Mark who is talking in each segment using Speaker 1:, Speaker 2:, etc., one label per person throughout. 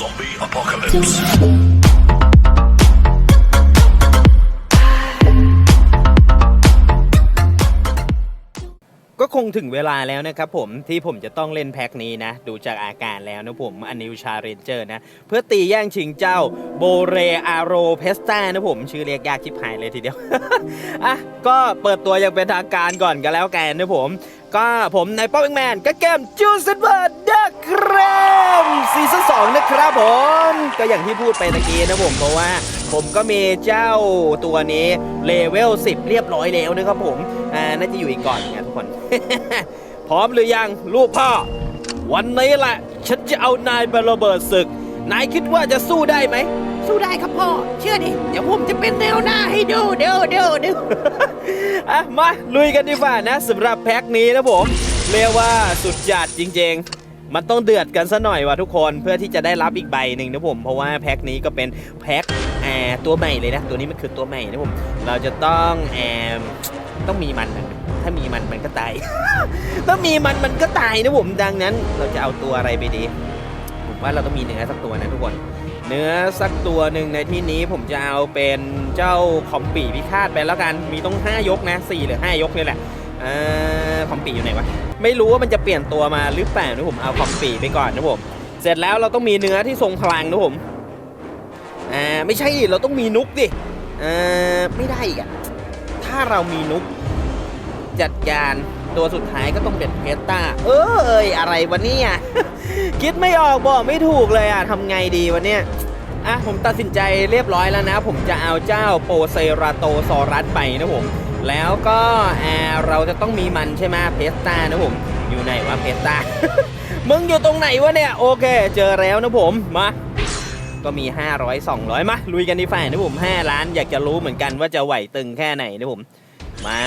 Speaker 1: Zombie apocalypse.
Speaker 2: ก็คงถึงเวลาแล้วนะครับผมที่ผมจะต้องเล่นแพ็คนี้นะ ดูจากอาการแล้วนะผมอันนิวชาเรนเจอร์นะ เพื่อตีแย่งชิงเจ้าโบเรอาโรเพสตานะผมชื่อเรียกยากชิบหายเลยทีเดียว อะ ก็เปิดตัวอย่างเป็นทางการก่อนกันแล้วกันนะผม ก็ผมในป๊อปแมนก็เกมจูซิเวอร์เดอะครมซีซั่นสองนะครับผม ก็อย่างที่พูดไปตะกี้นะผมเพราะว่า ผมก็มีเจ้าตัวนี้เลเวล 10 เรียบร้อยแล้วนะครับผม อ่า น่าจะอยู่อีกก่อนนะทุกคน พร้อมหรือยังลูกพ่อ วันนี้แหละ ฉันจะเอานายไประเบิดศึก นายคิดว่าจะสู้ได้ไหม สู้ได้ครับพ่อ เชื่อดิ เดี๋ยวผมจะเป็นแนวหน้าให้ดูเดี๋ยวเดี๋ยวเดี๋ยว อะมาลุยกันดีกว่านะสำหรับแพ็คนี้นะผม เรียกว่าสุดจัดจริงๆ มันต้องเดือดกันซะหน่อยว่ะทุกคนเพื่อที่จะได้รับอีกใบหนึ่งนะผม เพราะว่าแพ็คนี้ก็เป็นแพ็คแอร์ตัวใหม่เลยนะ ตัวนี้มันคือตัวใหม่นะผม เราจะต้องแอมต้องมีมันนะถ้ามีมันมันก็ตาย ถ้ามีมันมันก็ตายนะผมดังนั้น เราจะเอาตัวอะไรไปดีผมว่าเราต้องมีเนื้อสักตัวนะทุกคน เนื้อสักตัวหนึ่งในที่นี้ผมจะเอาเป็นเจ้าคอมปีพิฆาตไปแล้วกัน มีต้อง 5 ยกนะ 4 หรือ 5 ยกนี่แหละอคอมปีอยู่ไหนวะ ไม่รู้ว่ามันจะเปลี่ยนตัวมาหรือเปล่านะผมเอาคอมปีไปก่อนนะผม เสร็จแล้วเราต้องมีเนื้อที่ทรงพลังนะผมอ่าไม่ใช่เราต้องมีนุกดิอ่าไม่ได้อีกอะถ้าเรามีนุกจัดการ ตัวสุดท้ายก็ต้องเป็นเพสตาเอ้ย อะไรวะเนี่ยคิดไม่ออกบอกไม่ถูกเลยอะทำไงดีวะเนี่ยอะผมตัดสินใจเรียบร้อยแล้วนะ ผมจะเอาเจ้าโปเซราโตซอรัสไปนะผม แล้วก็อ่าเราจะต้องมีมันใช่ไหมเพสตานะผม อยู่ไหนวะเพสตามึงอยู่ตรงไหนวะเนี่ย โอเค เจอแล้วนะผมมาก็มี 500 200 มา ลุยกันดีฝ่ายนะผม 5 ล้านอยากจะรู้เหมือนกันว่าจะไหวตึงแค่ไหนนะผม มา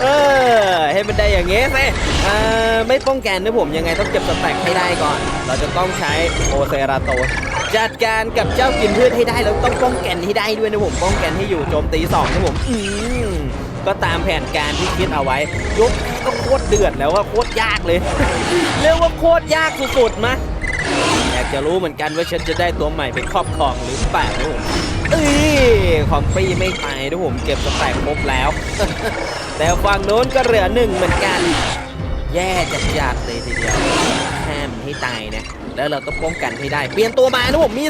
Speaker 2: เออให้มันได้อย่างงี้สิเออไม่ป้องกันนะผมยังไงต้องเก็บสแต็กให้ได้ก่อน เราจะต้องใช้โอเซราโตจัดการกับเจ้ากินพืชให้ได้แล้วต้องป้องกันให้ได้ด้วยนะผมป้องกันให้อยู่โจมตีสองนะผมอืมก็ตามแผนการที่คิดเอาไว้ยกก็โคตรเดือดแล้วว่าโคตรยากเลยเรียกว่าโคตรยากสุดๆมะอยา จะรู้เหมือนกันว่าฉันจะได้ตัวใหม่ไปครอบครองหรือเปล่านะผมเอ้ยคอมปี้ไม่ตายนะผมเก็บสแต็กครบแล้ว แต่ฝั่งโน้นก็เหลือหนึ่งเหมือนกัน แย่จัดจัดเลยทีเดียวห้ามให้ตายนะ แล้วเราต้องป้องกันให้ได้ เปลี่ยนตัวมานะผมมี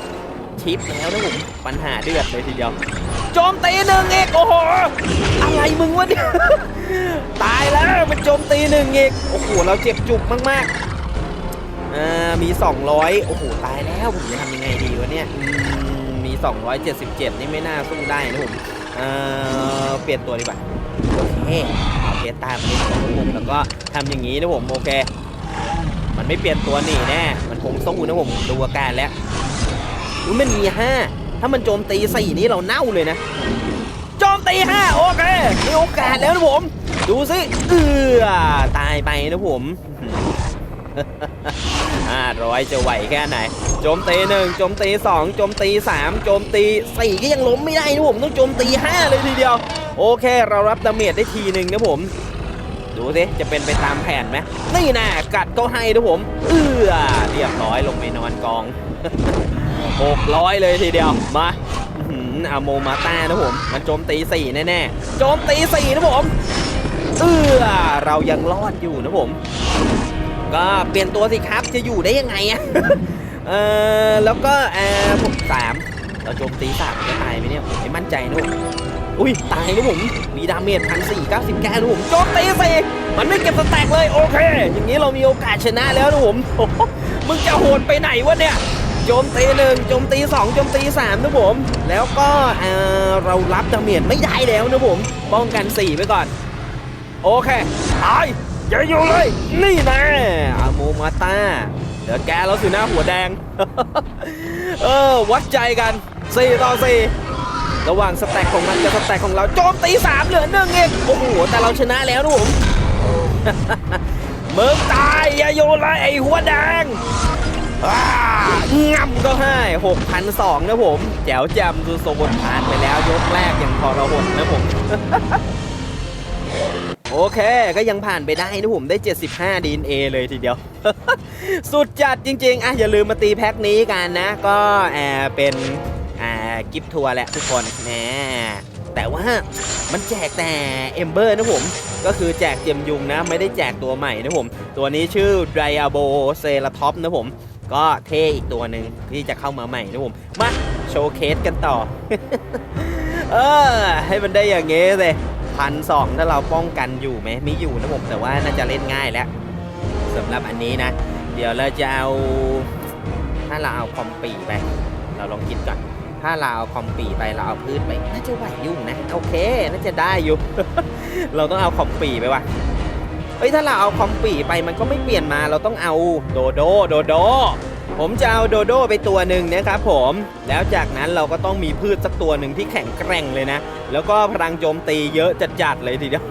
Speaker 2: 3 ชิปแล้วนะผมปัญหาเดือดเลยทีเดียวโจมตีหนึ่งเอกโอ้โหอะไรมึงวะเนี่ยตายแล้วมันโจมตีหนึ่งเอกโอ้โหเราเจ็บจุกมากๆ อ่ามี 200 โอ้โห ตายแล้ว ผมจะทำยังไงดีวะเนี่ยอืมมี 277 นี่ไม่น่าสู้ได้นะผมเอ่อเปลี่ยนตัวดีกว่าโอเคเอาเปลี่ยนตามไปของผมแล้วก็ทำอย่างนี้นะผมโอเค มันไม่เปลี่ยนตัวหนีแน่ มันคงสู้นะผมดูอาการแล้วอุ้ยมันมี5ถ้ามันโจมตี4นี้เราเน่าเลยนะ โจมตี5โอเคมีโอกาสแล้วนะผม ดูสิเออตายไปนะผม ห้าร้อยจะไหวแค่ไหน โจมตีหนึ่งโจมตีสองโจมตีสามโจมตีสี่ก็ยังล้มไม่ได้นะผมต้องโจมตีห้าเลยทีเดียว โอเค เรารับดาเมจได้ทีหนึ่งนะผม ดูสิจะเป็นไปตามแผนไหมนี่นะกัดก็ให้นะผม เอื้อเรียบร้อยลงไปนอนกองหกร้อยเลยทีเดียว มาอื้อหือาโมมาต้านะผม มันโจมตีสี่แน่ๆ โจมตีสี่นะผม เอื้อเรายังรอดอยู่นะผม ก็เปลี่ยนตัวสิครับจะอยู่ได้ยังไงอะเออแล้วก็เออผมสามเราโจมตีสามจะตายไหมเนี่ยผมไม่มั่นใจนะผมอุ้ยตายนะผมมีดาเมจพันสี่เก้าสิบแก้นะผมโจมตีสี่มันไม่เก็บสแต็กเลยโอเค อย่างนี้เรามีโอกาสชนะแล้วนะผมมึงจะโหดไปไหนวะเนี่ยโจมตีหนึ่งโจมตีสองโจมตีสามนะผม แล้วก็เออเรารับดาเมจไม่ได้แล้วนะผม ป้องกันสี่ไปก่อน โอเคตาย อย่าอยู่เลย นี่น่อาโมมาตาเดี๋ยวแกแล้วสินะหัวแดง เออ วัดใจกัน4ต่อ4ระหว่างสแต็กของมันกับสแต็กของเราโจมตี3เหลือหนึ่งเองโอ้โห แต่เราชนะแล้วนะผมมึงตาย อย่าอยู่เลยไอ้หัวแดงอ้างำก็ให้6,002นะผม แจ๋วแจำดูโซนผ่านไปแล้วยกแรกอย่างทรหดนะผม โอเค ก็ยังผ่านไปได้นะผมได้ 75 DNA เลยทีเดียว สุดจัดจริง ๆ อะ อย่าลืมมาตีแพ็คนี้กันนะ ก็แอบเป็นอ่ากิฟทัวร์แหละทุกคนแหมแต่ว่ามันแจกแต่เอมเบอร์นะผม ก็คือแจกเจมยุงนะ ไม่ได้แจกตัวใหม่นะผม ตัวนี้ชื่อ d r i a b o c e r a t o p นะผม ก็เท่อีกตัวหนึ่งที่จะเข้ามาใหม่นะผม มา โชว์เคสกันต่อ เออ ให้มันได้อย่างเงี้เลย พันสองถ้าเราป้องกันอยู่ไหมไมีอยู่นะผมแต่ว่าน่าจะเล่นง่ายแล้วสำหรับอันนี้นะ เดี๋ยวเราจะเอาถ้าเราเอาคอมปีไป เราลองคิดก่อนถ้าเราเอาคอมปีไปเราเอาพืชไปน่าจะไหวยู่งนะโอเคน่าจะได้อยู่เราต้องเอาคอมปีไปว่ะเฮ้ยถ้าเราเอาคอมปีไปมันก็ไม่เปลี่ยนมาเราต้องเอาโดโดโดโด ผมจะเอาโดโดไปตัวหนึ่งนะครับผม แล้วจากนั้นเราก็ต้องมีพืชสักตัวหนึ่งที่แข็งแกร่งเลยนะ แล้วก็พลังโจมตีเยอะจัดๆเลยทีเดียว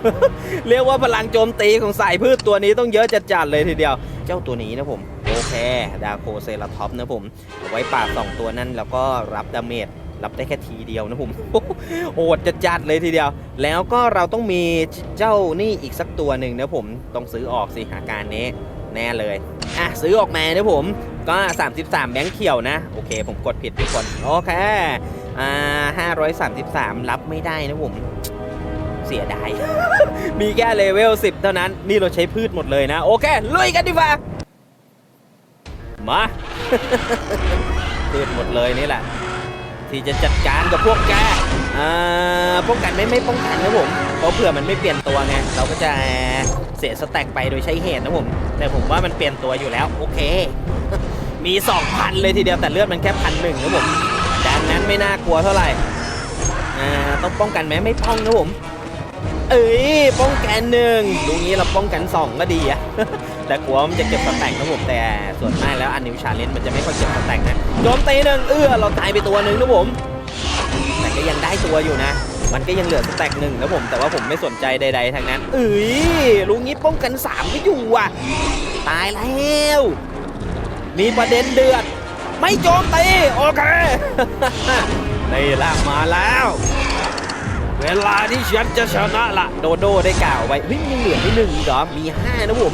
Speaker 2: เรียกว่าพลังโจมตีของสายพืชตัวนี้ต้องเยอะจัดๆเลยทีเดียว เจ้าตัวนี้นะผมโอเคดาโคเซราท็อปนะผมไว้ปราบสองตัวนั้นแล้วก็รับดาเมจรับได้แค่ทีเดียวนะผมโหดจัดๆเลยทีเดียว แล้วก็เราต้องมีเจ้านี่อีกสักตัวหนึ่งนะผมต้องซื้อออกสิอาการนี้แน่เลยอะซื้อออกมานะผม ก็ 33 แบงค์เขียวนะ โอเค ผมกดผิดทุกคน โอเค อ่า 533 รับไม่ได้นะผม เสียดาย มีแค่เลเวล 10 เท่านั้น นี่เราใช้พืชหมดเลยนะ โอเค ลุยกันดีกว่า มาพืชหมดเลยนี่แหละ ที่จะจัดการกับพวกแกอ่าป้องกันไม่ไม่ป้องกันนะผม เพราะเผื่อมันไม่เปลี่ยนตัวไง เราก็จะเสียสแต็กไปโดยใช้เหตุนะผม แต่ผมว่ามันเปลี่ยนตัวอยู่แล้ว โอเค มี 2,000 เลยทีเดียวแต่เลือดมันแค่พันหนึ่งนะผมดังนั้นไม่น่ากลัวเท่าไหร่อ่าต้องป้องกันไหมไม่ป้องนะผม เอ้ยป้องกันหนึ่งดูงี้เราป้องกันสองก็ดีอะแต่กลัวมันจะเก็บสแต็กนะผมแต่ส่วนมากแล้วอันนิวชาเลนจ์มันจะไม่ค่อยเก็บสแต็กนะโจมตีหนึ่งเอื้อเราตายไปตัวหนึ่งนะผมแต่ก็ยังได้ตัวอยู่นะ มันก็ยังเหลือสแต็กหนึ่งนะผม แต่ว่าผมไม่สนใจใด ๆทั้งนั้นเอ้ยลุงนี้ป้องกันสามก็อยู่อะ ตายแล้ว มีประเด็นเดือด ไม่โจมตีโอเค นี่ล่ะมาแล้ว เวลาที่ฉันจะชนะละโดโดได้กล่าวไว้เฮ้ยยังเหลือไม่หนึ่งกเหรอมีห้านะผม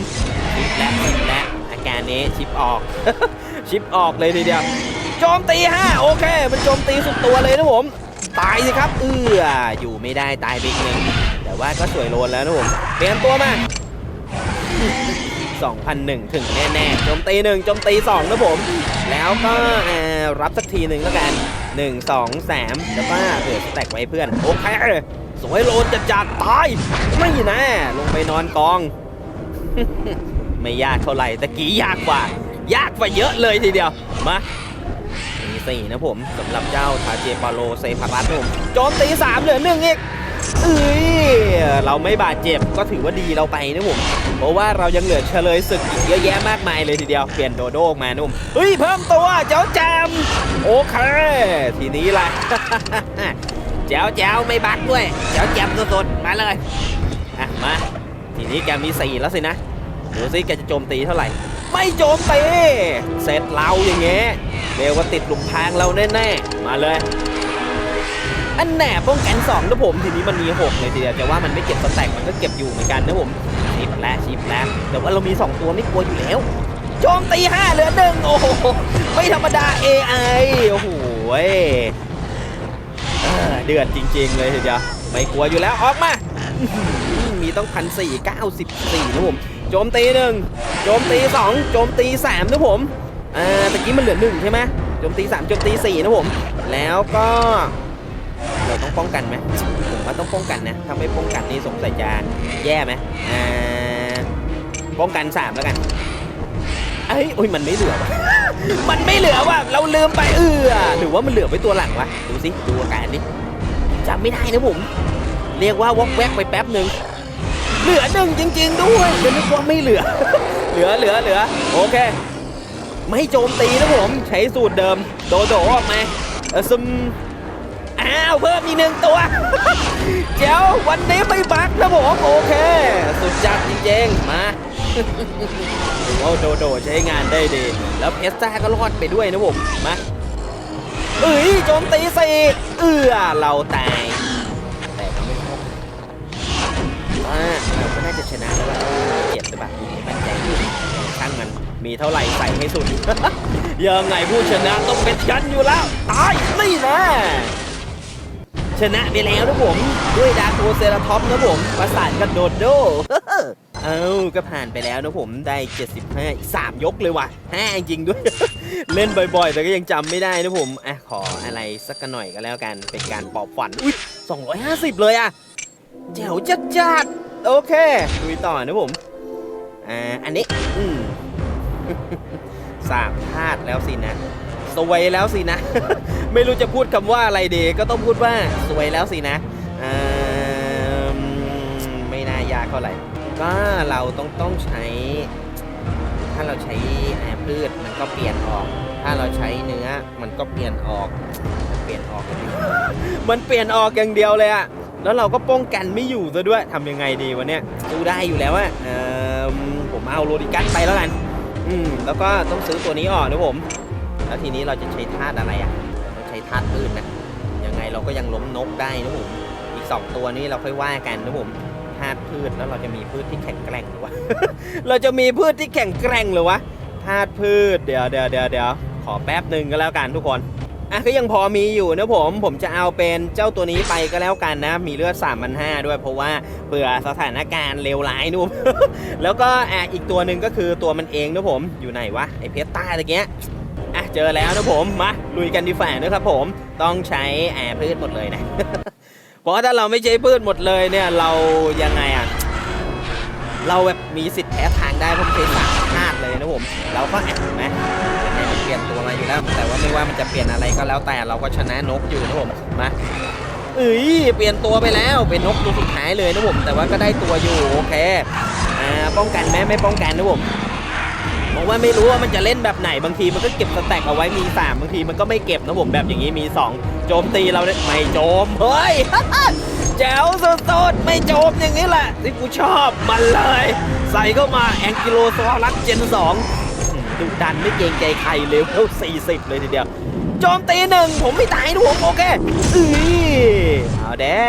Speaker 2: ชิปและชิปและอาการนี้ชิปออก ชิปออกเลยทีเดียวโจมตีห้าโอเค มันโจมตีสุดตัวเลยนะผม ตายสิครับ เอืออยู่ไม่ได้ตายไปอีกหนึ่งแต่ว่าก็สวยโลนแล้วนะผมเปลี่ยนตัวมา 2001 ถึงแน่ๆโจมตีหนึ่งโจมตีสองนะผม แล้วก็รับสักทีหนึ่งแล้วกัน 1 2 3แล้วก็เหลือแตกไว้เพื่อน โอเค สวยโลนจะจัดตาย ไม่นะลงไปนอนกอง ไม่ยากเท่าไหร่ตะกี้ยากกว่า ยากกว่าเยอะเลยทีเดียว มามีสี่นะผมสำหรับเจ้าทาเจปาโลเซพารัสผมโจมตีสามเหลือหนึ่งอีก เอ้ยเราไม่บาดเจ็บก็ถือว่าดีเราไปนะผมเพราะว่าเรายังเหลือเฉลยศึกอีกเยอะแยะมากมายเลยทีเดียวเปลี่ยนโดโดออกมานุ่มเฮ้ยเพิ่มตัวเจ้าแจมโอเค ทีนี้แหละแจ้วแจวไม่บักด้วยแจ้วแจมสดๆมาเลยอะมาทีนี้แกมีสี่แล้วสินะดูสิแกจะโจมตีเท่าไหร่ ไม่โจมตีเสร็จเราอย่างเงี้ยเรียกว่าติดหลุมพรางเราแน่ๆมาเลย อันแหนป้องกันสองนะผมทีนี้มันมีหกเลยทีเดียวแต่ว่ามันไม่เก็บสแต็กมันก็เก็บอยู่เหมือนกันนะผมชิปแล้วชิปแล้วแต่ว่าเรามี 2 ตัวไม่กลัวอยู่แล้วโจมตีห้าเหลือหนึ่งโอ้โหไม่ธรรมดา AI โอ้โหเออเดือดจริง ๆ เลยทีเดียวไม่กลัวอยู่แล้วออกมามีต้องพันสี่เก้าสิบสี่นะผมโจมตีหนึ่งโจมตีสองโจมตีสามนะผมอ่าตะกี้มันเหลือหนึ่งใช่ไหมโจมตีสามโจมตีสี่นะผม แล้วก็ เราต้องป้องกันไหมผมว่าต้องป้องกันนะถ้าไม่ป้องกันนี่สงสัยจะแย่ไหมอ่าป้องกันสามแล้วกันเอ้ยโอ้ยมันไม่เหลือว่ะ มันไม่เหลือว่ะ เราลืมไปเออหรือว่ามันเหลือไว้ตัวหลังวะ ดูสิ ดูอาการดิจำไม่ได้นะผม เรียกว่าวอกแวกไปแป๊บหนึ่ง เหลือหนึ่งจริง ๆ ด้วยจะนึกว่าไม่เหลือ เหลือเหลือเหลือ โอเค ไม่โจมตีนะผม ใช้สูตรเดิม โดโดออกมาเออซึม อ้าวเพิ่มอีกหนึ่งตัว เจ้าวันนี้ไม่บักนะผมโอเค สุดจัดจริงๆมาโอ้โดโดใช้งานได้ดี แล้วเพสซ่าก็รอดไปด้วยนะผมมาเอ้ยโจมตีสี่เอื้อเราตายแต่ก็ไม่พบว่าเราก็นะแล้วว่าเจ็บหรือเปล่ามั่นใจอยู่ช่างมันมีเท่าไหร่ใส่ให้สุดยังไงผู้ชนะต้องเป็นฉันอยู่แล้ว ตายนี่นะ ชนะไปแล้วนะผม ด้วยดาโกเซราท็อปนะผมประสานกันโดดโดเอ้าก็ผ่านไปแล้วนะผมได้ 75 อีก 3 ยกเลยว่ะแห้จริงด้วย เล่นบ่อยๆ แต่ก็ยังจำไม่ได้นะผมอะขออะไรสักหน่อยก็แล้วกัน เป็นการปอบฝัน อุ้ย 250 เลยอะแจ๋วจัดจัดๆโอเคลุยต่อนะผม อ่า อันนี้ อืมสามพลาดแล้วสินะ สวยแล้วสินะ ไม่รู้จะพูดคำว่าอะไรดีก็ต้องพูดว่าสวยแล้วสินะไม่น่ายากเท่าไหร่ก็เราต้องต้องใช้ ถ้าเราใช้แอพืชมันก็เปลี่ยนออก ถ้าเราใช้เนื้อมันก็เปลี่ยนออกมันเปลี่ยนออก มันเปลี่ยนออกอย่างเดียวเลยอะแล้วเราก็ป้องกันไม่อยู่ซะด้วยทำยังไงดีวะเนี่ยสู้ได้อยู่แล้วอะเออผมเอาโรดิกัสไปแล้วกัน อืมแล้วก็ต้องซื้อตัวนี้ออกนะผม แล้วทีนี้เราจะใช้ธาตุอะไรอะต้องใช้ธาตุพืชนะยังไงเราก็ยังล้มนกได้นะผมอีก 2 ตัวนี้เราค่อยว่ากันนะผมธาตุพืชแล้วเราจะมีพืชที่แข็งแกร่งหรือวะเราจะมีพืชที่แข็งแกร่งหรือวะธาตุพืชเดี๋ยวเดี๋ยวเดี๋ยวเดี๋ยวขอแป๊บหนึ่งก็แล้วกันทุกคนอะก็ยังพอมีอยู่นะผม ผมจะเอาเป็นเจ้าตัวนี้ไปก็แล้วกันนะ มีเลือด3 5 0 0ด้วย เพราะว่าเผื่อสถานการณ์เลวร้ายนุ่มแล้วก็อะอีกตัวหนึ่งก็คือตัวมันเองนะผม อยู่ไหนวะ ไอเพชรใต้ตะเกีย เจอแล้วนะผมมาลุยกันดีฝ่านะครับผมต้องใช้แอร์พืชหมดเลยนะ เพราะถ้าเราไม่ใช้พืชหมดเลยเนี่ยเรายังไงอะเราแบบมีสิทธิ์แพ้ทางได้เพราะมันใช้สามธาตุเลยนะผม เราก็แอบนไหมยังไงมันเปลี่ยนตัวมาอยู่แล้ว แต่ว่าไม่ว่ามันจะเปลี่ยนอะไรก็แล้วแต่เราก็ชนะนกอยู่นะผมมาเอ้ยเปลี่ยนตัวไปแล้วเป็นนกตัวสุดท้ายเลยนะผมแต่ว่าก็ได้ตัวอยู่โอเคอ่าป้องกันไหมไม่ป้องกันนะผม บอกว่าไม่รู้ว่ามันจะเล่นแบบไหนบางทีมันก็เก็บสแต็กเอาไว้มีสามบางทีมันก็ไม่เก็บนะผมแบบอย่างนี้มีสองโจมตีเราไม่โจมเฮ้ยแจ๋วสุดๆไม่โจมอย่างนี้แหละที่กูชอบมันเลย ใส่เข้ามาแองกิโลซอรัสเจนสองดุดันไม่เกรงใจใครเลยเพิ่ม40 เลยทีเดียวโจมตีหนึ่งผมไม่ตายนะผมโอเคอือเอาแด้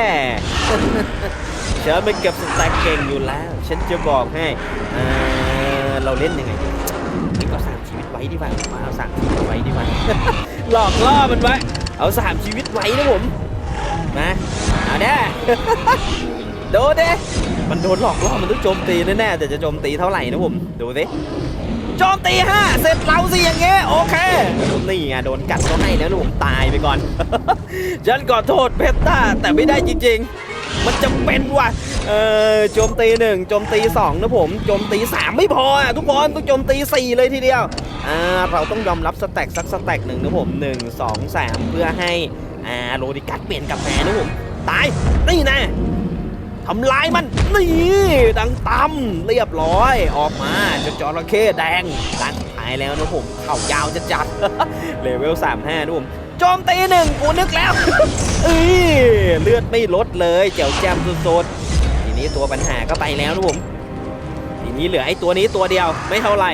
Speaker 2: ฉันไม่เก็บสแต็กเก่งอยู่แล้ว ฉันจะบอกให้เเราเล่นยังไงดีนี่ก็สามชีวิต ไว้ดีกว่ามาเอาสามชีวิตไว้ดีกว่า หลอกล่อมันไว้ เอาสามชีวิตไว้นะผมมาเอาเด้โดนเด้มันโดนหลอกล่อมันต้องโจมตีแน่ๆแต่จะโจมตีเท่าไหร่นะผมดูสิโจมตีห้าเสร็จเราสิอย่างเงี้ยโอเคนี่ไงโดนกัดก็ให้แล้วนะผมตายไปก่อน ฉันขอโทษเพชรต้าแต่ไม่ได้จริงๆ มันจะเป็นว่ะเออโจมตีหนึ่งโจมตีสองนะผมโจมตีสามไม่พออะทุกคนต้องโจมตีสี่เลยทีเดียวอ่าเราต้องยอมรับสแต็กสักสแต็กหนึ่งนะผมหนึ่งสองสามเพื่อให้อ่าโรดิกัสเปลี่ยนกาแฟนะผมตายนี่นะทำลายมันนี่ดังตำเรียบร้อยออกมาจะจระเข้แดงดังหายแล้วนะผมเข่ายาวจะจัดเลเวล35นะผม โจมตีหนึ่งกูนึกแล้วเอ้ยเลือดไม่ลดเลยเจียวแจมสุดๆทีนี้ตัวปัญหาก็ไปแล้วนะผมทีนี้เหลือไอ้ตัวนี้ตัวเดียวไม่เท่าไหร่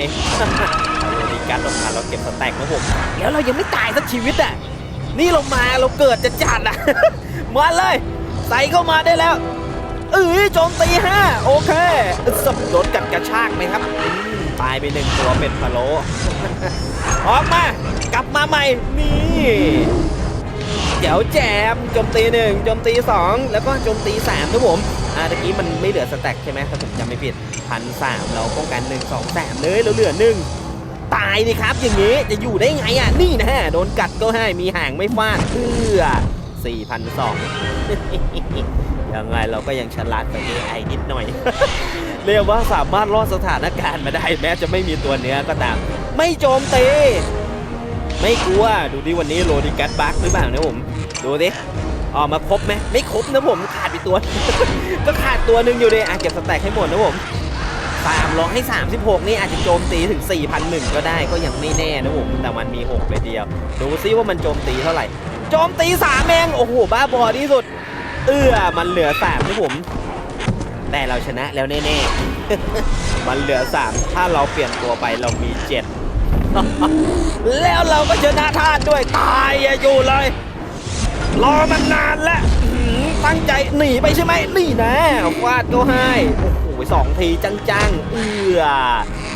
Speaker 2: โรดิกัสออกมาเราเก็บสแต็กนะผมแล้วเรายังไม่ตายสักชีวิตอะนี่เรามาเราเกิดจะจัดอะมาเลยใส่เข้ามาได้แล้วเอ้ยโจมตีห้าโอเคสับโดนกัดกระชากไหมครับายไปหนึ่งตัวเป็นพะโลออกมากลับมาใหม่นี่เดี๋ยวแจมโจมตีหนึ่งโจมตีสองแล้วก็โจมตีสามนะผมอ่าตะกี้มันไม่เหลือสแต็กใช่ไหมถ้าผมจำไม่ผิดพันสามเราป้องกันหนึ่งสองสามเลยแล้วเหลือหนึ่งตายนี่ครับ อย่างนี้จะอยู่ได้ไงอะนี่นะโดนกัดก็ให้มีห่างไม่ฟาดเพื่อสี่พันสองยังไงเราก็ยังฉลาดกว่า AI นิดหน่อย เรียกว่าสามารถรอดสถานการณ์มาได้แม้จะไม่มีตัวเนื้อก็ตาม ไม่โจมตีไม่กลัวดูดิวันนี้โรดิกัสบักหรือเปล่านะผม ดูดิออกมาครบไหมไม่ครบนะผมขาดไปตัว ก็ขาดตัวหนึ่งอยู่เลยอะเก็บสแต็กให้หมดนะผมสามร้อยให้สามสิบหกนี่อาจจะโจมตีถึง4 0 0 1ก็ได้ก็ยังไม่แน่นะผมแต่มันมี6เลยเดียว ดูซิว่ามันโจมตีเท่าไหร่ โจมตีสามเองโอ้โหบ้าบอที่สุด เอื้อมันเหลือสามนะผม แต่เราชนะแล้วแน่ๆ มันเหลือสามถ้าเราเปลี่ยนตัวไปเรามีเจ็ดแล้วเราก็ชนะท่าด้วยตายอยู่เลย รอมันนานแล้วตั้งใจหนีไปใช่ไหมนี่นะฟาดก็ให้ โอ้โหสองทีจังๆ เอื้อ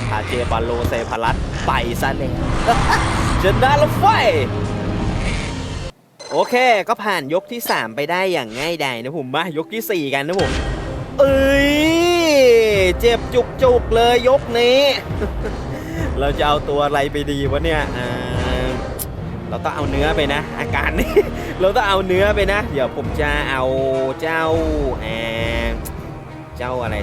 Speaker 2: พาเจบอลโลเซพารัสไปซะแล้วชนะแล้วไฟโอเค ก็ผ่านยกที่ 3 ไปได้อย่างง่ายดายนะผมมายกทีสี่4 กันนะผม เอ้ยเจ็บจุกๆเลยยกนี้ เราจะเอาตัวอะไรไปดีวะเนี่ยเราต้องเอาเนื้อไปนะ อาการนี้เราต้องเอาเนื้อไปนะ เดี๋ยวผมจะเอาเจ้าแอเจ้าอะไร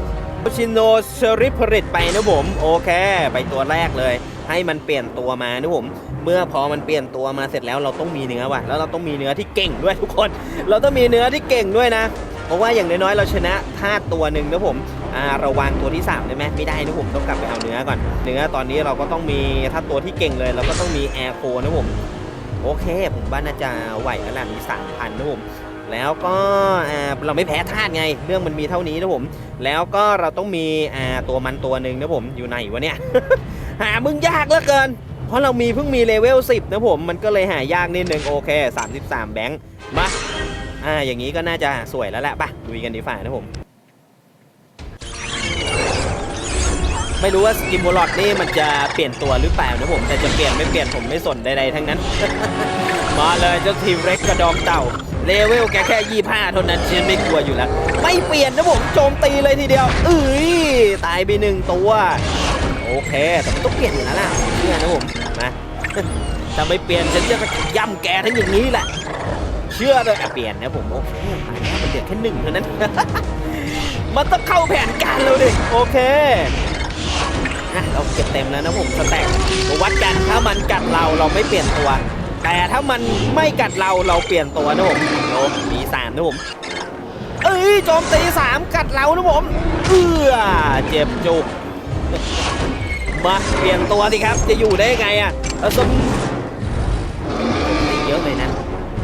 Speaker 2: ชินโนเชอริพริตไปนะผม โอเค ไปตัวแรกเลย ให้มันเปลี่ยนตัวมานะผม เมื่อพอมันเปลี่ยนตัวมาเสร็จแล้วเราต้องมีเนื้อว่ะแล้วเราต้องมีเนื้อที่เก่งด้วยทุกคน เราต้องมีเนื้อที่เก่งด้วยนะ เพราะว่าอย่างน้อยๆเราชนะธาตุตัวหนึ่งนะผมเราวางตัวที่3ได้ไหมไม่ได้นะผมต้องกลับไปเอาเนื้อก่อน เนื้อตอนนี้เราก็ต้องมีถ้าตัวที่เก่งเลย เราก็ต้องมีแอร์โคนะผมโอเค ผมว่าน่าจะไหวแล้วแหละมีสามพันนะผมแล้วก็เราไม่แพ้ธาตุไง เรื่องมันมีเท่านี้นะผม แล้วก็เราต้องมีตัวมันตัวหนึ่งนะผมอยู่ไหนวะเนี่ย หามึงยากเหลือเกิน ราะเรามีเพิ่งมีเลเวล10 นะผม มันก็เลยหายากนิดนึงโอเค 33 แบงค์มาอ่าอย่างนี้ก็น่าจะสวยแล้วแหละปลุยกันดีฝ่านะผม ไม่รู้ว่าสกิมโบลอดนี่มันจะเปลี่ยนตัวหรือเปล่านะผม แต่จะเปลี่ยนไม่เปลี่ยนผมไม่สนใดๆทั้งนั้น มาเลยเจ้าทีมเร็กกระดองเต่าเลเวลแกแค่ยี่ห้าเท่านั้นฉันไม่กลัวอยู่แล้ว ไม่เปลี่ยนนะผมโจมตีเลยทีเดียวเอ้ยตายไปหนึ่งตัว โอเค แต่มันต้องเปลี่ยนอยู่แล้วล่ะเชื่อนะผมนะถ้าไม่เปลี่ยนฉันจะย่ำแกทั้งอย่างนี้แหละ เชื่อเลยเปลี่ยนนะผมโอเคตายแล้วมันเหลือแค่หนึ่งเท่านั้น มันต้องเข้าแผนการเราดิโอเคอะเราเก็บเต็มแล้วนะผมสแต็กวัดกันถ้ามันกัดเราเราไม่เปลี่ยนตัว แต่ถ้ามันไม่กัดเราเราเปลี่ยนตัวนะผมโอ้มีสามนะผมเอ้ยโจมตีสามกัดเรานะผมเอื้อเจ็บจุก มาเปลี่ยนตัวสิครับ จะอยู่ได้ไงอะเอาสมตีเยอะเลยนะ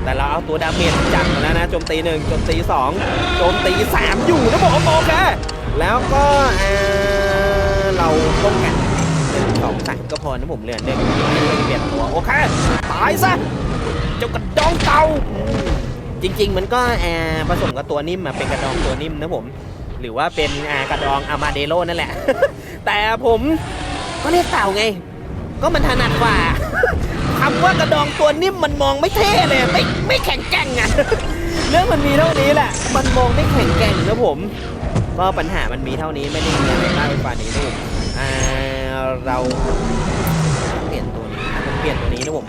Speaker 2: แต่เราเอาตัวดาเมจจัดมาแล้วนะโจมตีหนึ่งโจมตีสองโจมตีสามอยู่นะผมโอเคแล้วก็เออเราป้องกันหนึ่งสองสามก็พอนะผมเหลือหนึ่งไม่เปลี่ยนตัวโอเคตายซะเจ้ากระดองเตาจริง ๆ มันก็แอร์ผสมกับตัวนิ่มมาเป็นกระดองตัวนิ่มนะผม หรือว่าเป็นกระดองอามาเดโลนั่นแหละ แต่ผม ก็เรียกเต่าไง ก็มันถนัดกว่า คำว่ากระดองตัวนิ่มมันมองไม่เท่เลยไม่ไม่แข็งแกร่งอะเรื่องมันมีเท่านี้แหละ มันมองไม่แข็งแกร่งนะผม ก็ปัญหามันมีเท่านี้ไม่ได้มีอะไรมากไปกว่านี้นะผมอ่าเราเปลี่ยนตัวนี้ผมเปลี่ยนตัวนี้นะผม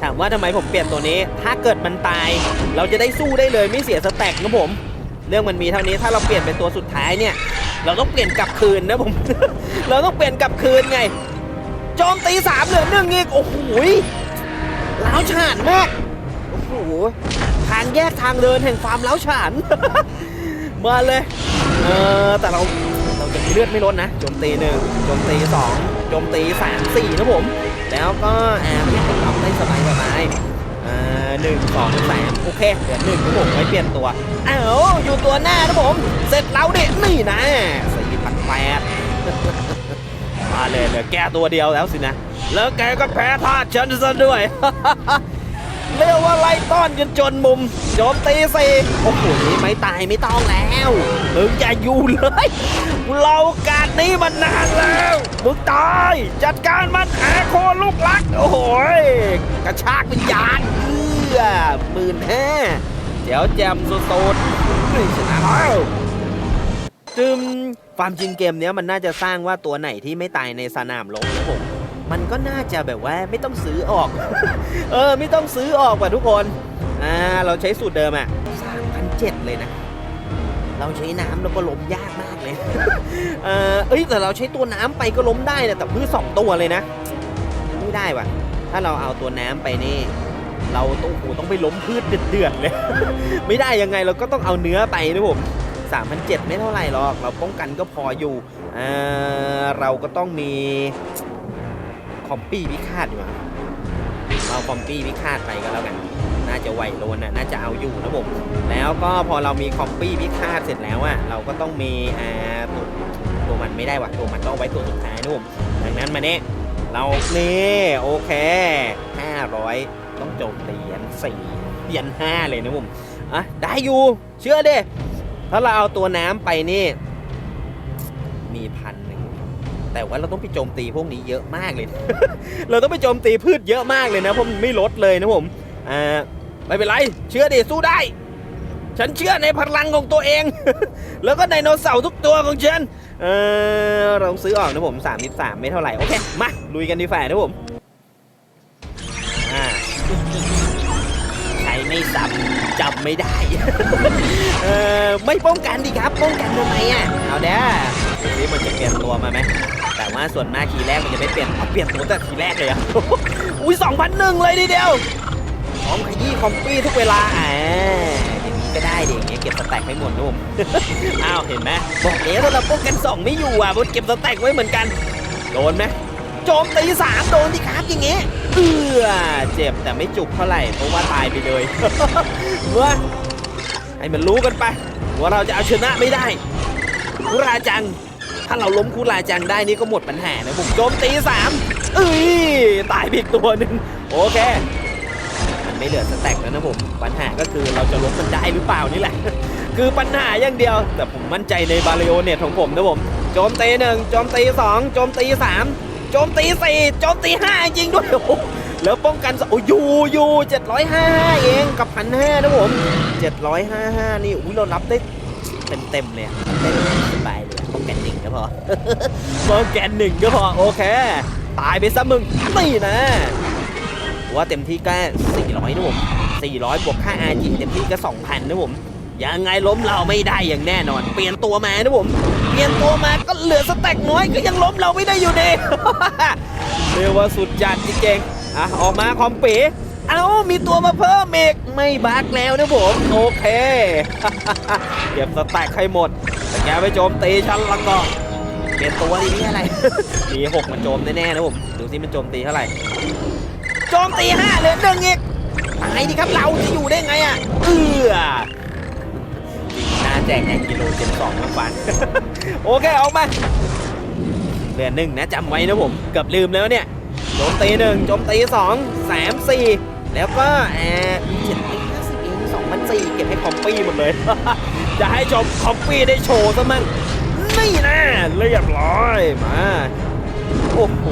Speaker 2: ถามว่าทำไมผมเปลี่ยนตัวนี้ ถ้าเกิดมันตาย เราจะได้สู้ได้เลยไม่เสียสแต็กนะผม เรื่องมันมีเท่านี้ถ้าเราเปลี่ยนเป็นตัวสุดท้ายเนี่ย เราต้องเปลี่ยนกลับคืนนะผม เราต้องเปลี่ยนกลับคืนไง โจมตีสามเหลือหนึ่งอีก โอ้โหล้าวฉานมาก โอ้โห ทางแยกทางเดินแห่งความล้าวฉาน มาเลย เออ แต่เรา เราจะเลือดไม่ลดนะ โจมตีหนึ่งโจมตีสองโจมตีสามสี่นะผม แล้วก็แอบเรียกผมรับได้สบายสบาย อ่าหนึ่งสองสามโอเคเหลือหนึ่งนะผมไม่เปลี่ยนตัวอ้าวอยู่ตัวหน้านะผม เสร็จแล้วดินี่นะสี่พันแปดมาเลยเหลือแกตัวเดียวแล้วสินะ แล้วแกก็แพ้ธาตุฉันซะด้วย เรียกว่าไล่ต้อนจนจนมุมโจมตีสี่โอ้โหไม่ตายไม่ต้องแล้วมึงอย่าอยู่เลย เราการนี้มันนานแล้วมึงตาย จัดการมันแอโคลูกลัก โอ้โหกระชากวิญญาณเอื้อหมื่นห้าเดี๋ยวแจมสุดๆเฮ้ยชนะแล้วจึมความจริงเกมเนี้ยมันน่าจะสร้างว่าตัวไหนที่ไม่ตายในสนามลบนะผม มันก็น่าจะแบบว่าไม่ต้องซื้อออก เออ ไม่ต้องซื้อออกว่ะทุกคน อ่า เราใช้สูตรเดิมอะสามพันเจ็ดเลยนะ เราใช้น้ำแล้วก็ล้มยากมากเลย เออเอ้ยแต่เราใช้ตัวน้ำไปก็ล้มได้นะแต่พืชสองตัวเลยนะ ไม่ได้ว่ะ ถ้าเราเอาตัวน้ำไปนี่ เราต้องโอ้โหต้องไปล้มพืชเดือดๆเลย ไม่ได้ยังไงเราก็ต้องเอาเนื้อไปนะผม3,007ไม่เท่าไหร่หรอก เราป้องกันก็พออยู่เเราก็ต้องมี อมปี้พิฆาตดีกว่าเอาคอมปี้พิฆาตไปก็แล้วกัน น่าจะไหวโลนน่ะน่าจะเอาอยู่นะผมแล้วก็พอเรามีคอมปี้พิฆาตเสร็จแล้วอะเราก็ต้องมีอ่าตัวตัวมันไม่ได้ว่ะตัวมันต้องไว้ตัวสุดท้ายนะผมดังนั้นมาเนี่ยเรานี่โอเค 500 ต้องโจมตียันสี่ยันห้าเลยนะผมอะได้อยู่ เชื่อเดิถ้าเราเอาตัวน้ำไปนี่ มีพัน แต่ว่าเราต้องไปโจมตีพวกนี้เยอะมากเลย เราต้องไปโจมตีพืชเยอะมากเลยนะเพราะมันไม่ลดเลยนะผมอ่าไม่เป็นไร เชื่อดิสู้ได้ ฉันเชื่อในพลังของตัวเอง แล้วก็ไดโนเสาร์ทุกตัวของฉันเออเราต้องซื้อออกนะผม33ไม่เท่าไหร่โอเคมาลุยกันดีฝ่านะผมใช้ไม่ซ้ำจำไม่ได้ เออไม่ป้องกันดีครับ ป้องกันทำไมอะ เอาเด้อดูสิมันจะเปลี่ยนตัวมาไหม แต่ว่าส่วนมากทีแรกมันจะไม่เปลี่ยนเอาเปลี่ยนตัวแต่ทีแรกเลยอะ อุ้ย2,001เลยทีเดียวพร้อมขยี้คอมปี้ทุกเวลาอ่าอย่างนี้ก็ได้เดิอย่างเงี้ยเก็บสแต็กให้หมดนะผมอ้าวเห็นไหมบอกแล้วว่าเราป้องกันสองไม่อยู่อะมันเก็บสแต็กไว้เหมือนกัน โดนไหมโจมตีสามโดนดิครับอย่างเงี้ยเออเจ็บแต่ไม่จุกเท่าไหร่เพราะว่าตายไปเลยเมื่อให้มันรู้กันไป ว่าเราจะเอาชนะไม่ได้คุราจัง ถ้าเราล้มคุรายจังได้นี่ก็หมดปัญหานะผมโจมตีสามเอ้ยตายอีกตัวหนึ่งโอเคมันไม่เหลือสแต็กแล้วนะผมปัญหาก็คือเราจะล้มมันได้หรือเปล่านี่แหละ คือปัญหาอย่างเดียว แต่ผมมั่นใจในบาริโอเน็ตของผมนะผมโจมตีหนึ่งโจมตีสองโจมตีสามโจมตีสี่โจมตีห้าจริงด้วยโอ้แล้วป้องกันสโอ้ยูยูเจ็ดร้อยห้าเองกับพันห้านะผมเจ็ดร้อยห้าห้านี่อุ้ยเรารับได้เต็มเต็มเลยอะได้สบายเลย อะป้องกันหนึ่งก็พอป้องกันหนึ่งก็พอโอเค ตายไปซะมึงนี่นะว่าเต็มที่ก็400นะผม400บวกค่า RG เต็มที่ก็2,000นะผมยังไงล้มเราไม่ได้อย่างแน่นอน เปลี่ยนตัวมานะผม เปลี่ยนตัวมาก็เหลือสแต็กน้อยก็ยังล้มเราไม่ได้อยู่ดีเรียกว่าสุดจัดจริงๆอะออกมาคอมปี เอ้ามีตัวมาเพิ่มอีกไม่บักแล้วนะผม โอเค เก็บสแต็กให้หมดแต่แกไปโจมตีฉันละก็เปลี่ยนตัวดีนี่อะไรมีหกมันโจมแน่ๆนะผม ดูสิมันโจมตีเท่าไหร่ โจมตีห้าเหลือหนึ่งอีกตายดิครับเราจะอยู่ได้ไงอะ เอือหน้าแจกแองกิโลเจ็ดสองมาฟัน โอเคเอามาเหลือหนึ่งนะจำไว้นะผม เกือบลืมแล้วเนี่ย โจมตีหนึ่งโจมตีสองสามสี่ แล้วก็แอบเจ็ดร้อยห้าสิบเองสองพันสี่เก็บให้คอมปี้หมดเลย จะให้ชมคอมปี้ได้โชว์ซะมั่งนี่นะเรียบร้อยมา โอ้โห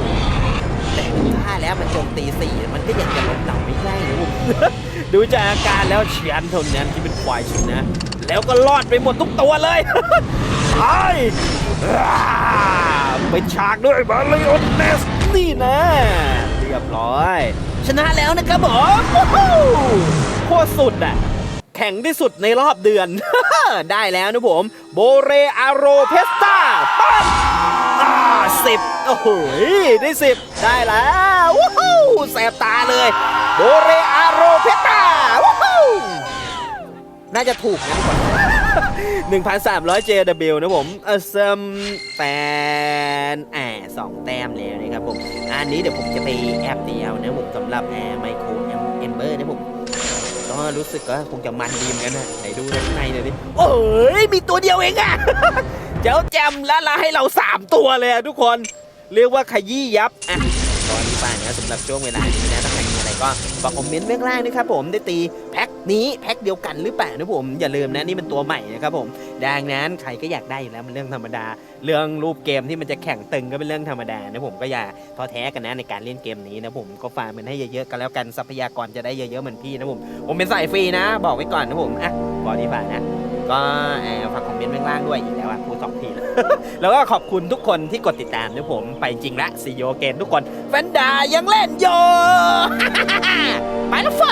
Speaker 2: แต่ดูท่าแล้วมันโจมตีสี่มันก็ยังจะลบเราไม่ได้นะดูจากอาการแล้วเชียนเท่านั้นที่เป็นควายชนะ แล้วก็รอดไปหมดทุกตัวเลยไอ้เป็นฉากด้วยบาลิโอนเนสนี่นะ เรียบร้อย ชนะแล้วนะครับผมโอ้โหโคตรสุดอะ แข่งที่สุดในรอบเดือน ได้แล้วนะผม โบเรอาโรเพสตาปั๊บอ่าสิบโอ้โหได้สิบได้แล้วว้าวแสบตาเลย โบเรอาโรเพสตาว้าวน่าจะถูกนะทุกคน 1,300 JW นะผมเออซัมแตนแอบสองแต้มแล้วนะครับผม อันนี้เดี๋ยวผมจะไปแอบเดียวนะผมสำหรับแอร์ไมโครเอมเบอร์นะผมก็รู้สึกก็คงจะมันดีเหมือนกันนะไหนดูด้านในหน่อยดิโอ้ย มีตัวเดียวเองอะเจ้าแจมล้วละให้เรา 3 ตัวเลยอะทุกคน เรียกว่าขยี้ยับอะตอนนี้ป่านนะสำหรับช่วงเวลานี้ ก็ฝากคอมเมนต์เบื้องล่างนะครับผมได้ตีแพ็คนี้แพ็คเดียวกันหรือเปล่านะผมอย่าลืมนะนี่เป็นตัวใหม่นะครับผมดังนั้นใครก็อยากได้อยู่แล้วมันเรื่องธรรมดา เรื่องรูปเกมที่มันจะแข่งตึงก็เป็นเรื่องธรรมดานะผมก็อย่าท้อแท้กันนะในการเล่นเกมนี้นะผมก็ฝากมันให้เยอะๆกันแล้วกันทรัพยากรจะได้เยอะๆเหมือนพี่นะผมผมเป็นสายฟรีนะ บอกไว้ก่อนนะผมอะบอกดีกว่านะ ก็เอ่อฝากคอมเมนต์ไว้ข้างล่างด้วยอีกแล้วอะพูดสองทีแล้วแล้วก็ขอบคุณทุกคนที่กดติดตามด้วยผมไปจริงละซีโยเกนทุกคนแฟนดายังเล่นโยไปแล้วไฟ